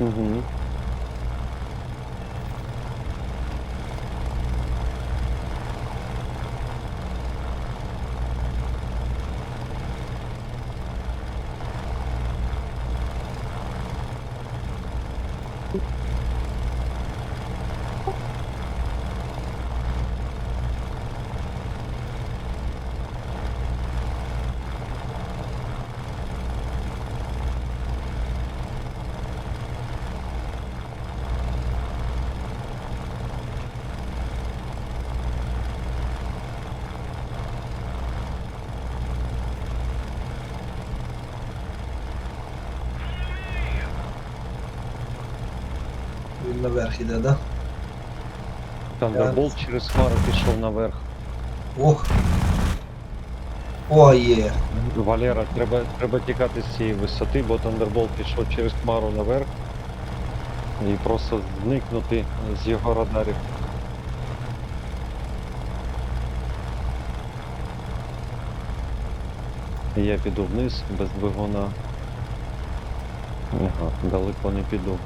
Uhum. Thank Він наверх іде, да? Тандерболт через хмару пішов наверх. Ох. О, є. Валера, треба, треба тікати з цієї висоти, бо Тандерболт пішов через хмару наверх. І просто зникнути з його радарів. Я піду вниз без двигуна. Ага, далеко не піду.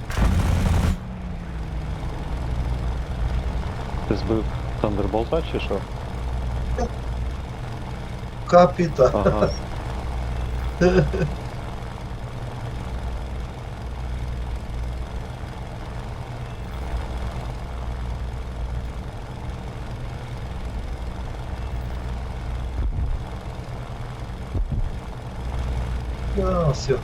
Ти збив Тандерболта чи що? Капіта. Ага. Все.